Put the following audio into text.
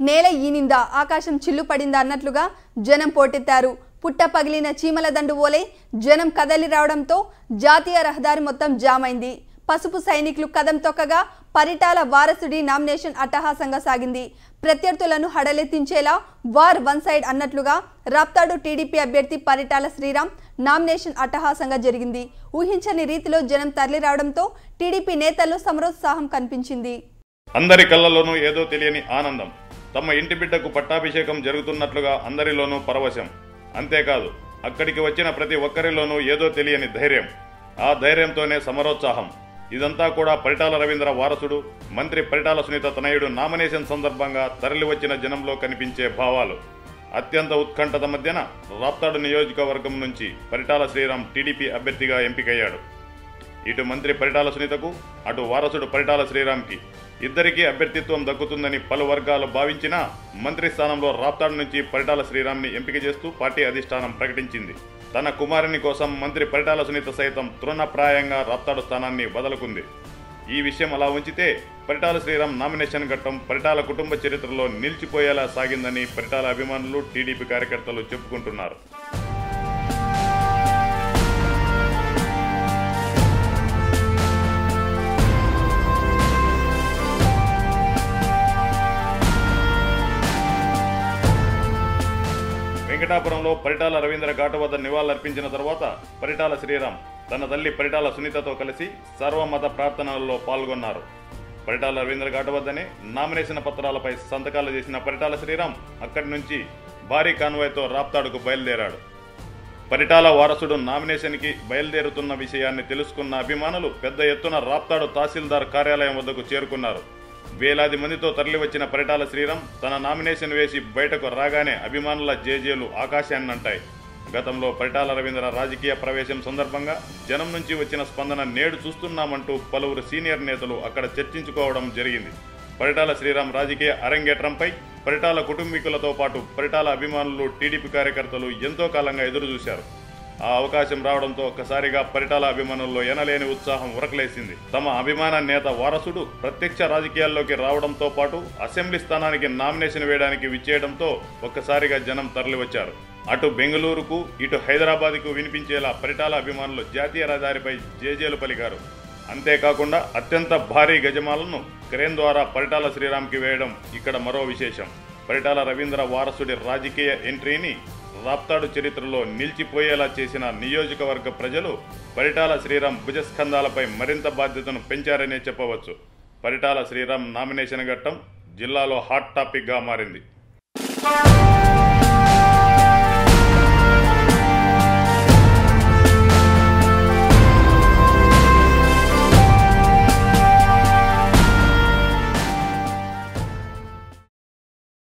నేల ఈనిందా? ఆకాశం చిల్లు పడిందా అన్నట్లుగా జనం పోటెత్తారు. పుట్ట పగిలిన చీమల దండు ఓలే జనం కదలి రావడంతో జాతీయ రహదారి మొత్తం జామైంది. పసుపు సైనికులు కదం తొక్కగా పరిటాల వారసుడి నామినేషన్ అట్టహాసంగా సాగింది. ప్రత్యర్థులను హడలెత్తించేలా వార్ వన్ సైడ్ అన్నట్లుగా రాప్తాడు టీడీపీ అభ్యర్థి పరిటాల శ్రీరామ్ నామినేషన్ అట్టహాసంగా జరిగింది. ఊహించని రీతిలో జనం తరలి రావడంతో టీడీపీ నేతల్లో సమరోత్సాహం కనిపించింది. అందరి కళ్ళలోనూ ఏదో తెలియని ఆనందం. తమ ఇంటి బిడ్డకు పట్టాభిషేకం జరుగుతున్నట్లుగా అందరిలోనూ పరవశం. అంతేకాదు అక్కడికి వచ్చిన ప్రతి ఒక్కరిలోనూ ఏదో తెలియని ధైర్యం. ఆ ధైర్యంతోనే సమరోత్సాహం. ఇదంతా కూడా పరిటాల రవీంద్ర వారసుడు మంత్రి పరిటాల సునీత తనయుడు నామినేషన్ సందర్భంగా తరలివచ్చిన జనంలో కనిపించే భావాలు. అత్యంత ఉత్కంఠత మధ్యన రాప్తాడు నియోజకవర్గం నుంచి పరిటాల శ్రీరామ్ టీడీపీ అభ్యర్థిగా ఎంపికయ్యాడు. ఇటు మంత్రి పరిటాల సునీతకు అటు వారసుడు పరిటాల శ్రీరామ్కి. ఇద్దరికీ అభ్యర్థిత్వం దక్కుతుందని పలు వర్గాలు భావించినా మంత్రి స్థానంలో రాప్తాడు నుంచి పరిటాల శ్రీరామ్ని ఎంపిక చేస్తూ పార్టీ అధిష్టానం ప్రకటించింది. తన కుమారుని కోసం మంత్రి పరిటాల సునీత సైతం తృణప్రాయంగా రాప్తాడు స్థానాన్ని వదలుకుంది. ఈ విషయం అలా ఉంచితే పరిటాల శ్రీరామ్ నామినేషన్ ఘట్టం పరిటాల కుటుంబ చరిత్రలో నిలిచిపోయేలా సాగిందని పరిటాల అభిమానులు టీడీపీ కార్యకర్తలు చెప్పుకుంటున్నారు. వెంకటాపురంలో పరిటాల రవీంద్ర ఘాటు వద్ద నివాళులర్పించిన తర్వాత పరిటాల శ్రీరామ్ తన తల్లి పరిటాల సునీతతో కలిసి సర్వమత ప్రార్థనలలో పాల్గొన్నారు. పరిటాల రవీంద్ర ఘాటు వద్దనే నామినేషన్ పత్రాలపై సంతకాలు చేసిన పరిటాల శ్రీరామ్ అక్కడి నుంచి భారీ కాన్వాయ్తో రాప్తాడుకు బయలుదేరాడు. పరిటాల వారసుడు నామినేషన్కి బయలుదేరుతున్న విషయాన్ని తెలుసుకున్న అభిమానులు పెద్ద ఎత్తున రాప్తాడు తహసీల్దార్ కార్యాలయం వద్దకు చేరుకున్నారు. వేలాది మందితో తరలివచ్చిన పరిటాల శ్రీరామ్ తన నామినేషన్ వేసి బయటకు రాగానే అభిమానుల జేజేలు ఆకాశాన్నంటాయి. గతంలో పరిటాల రవీంద్ర రాజకీయ ప్రవేశం సందర్భంగా జనం నుంచి వచ్చిన స్పందన నేడు చూస్తున్నామంటూ పలువురు సీనియర్ నేతలు అక్కడ చర్చించుకోవడం జరిగింది. పరిటాల శ్రీరామ్ రాజకీయ అరంగేట్రంపై పరిటాల కుటుంబీకులతో పాటు పరిటాల అభిమానులు టీడీపీ కార్యకర్తలు ఎంతో కాలంగా ఎదురుచూశారు. ఆ అవకాశం రావడంతో ఒక్కసారిగా పరిటాల అభిమానుల్లో ఎనలేని ఉత్సాహం ఉరకలేసింది. తమ అభిమాన నేత వారసుడు ప్రత్యక్ష రాజకీయాల్లోకి రావడంతో పాటు అసెంబ్లీ స్థానానికి నామినేషన్ వేయడానికి విచ్చేయడంతో ఒక్కసారిగా జనం తరలివచ్చారు. అటు బెంగళూరుకు ఇటు హైదరాబాద్కు వినిపించేలా పరిటాల అభిమానులు జాతీయ రహదారిపై జేజేలు పలికారు. అంతేకాకుండా అత్యంత భారీ గజమాలను క్రేన్ ద్వారా పరిటాల శ్రీరామ్కి వేయడం ఇక్కడ మరో విశేషం. పరిటాల రవీంద్ర వారసుడి రాజకీయ ఎంట్రీని రాప్తాడు చరిత్రలో నిలిచిపోయేలా చేసిన నియోజకవర్గ ప్రజలు పరిటాల శ్రీరామ్ భుజస్కంధాలపై మరింత బాధ్యతను పెంచారనే చెప్పవచ్చు. పరిటాల శ్రీరామ్ నామినేషన్ ఘట్టం జిల్లాలో హాట్ టాపిక్గా మారింది.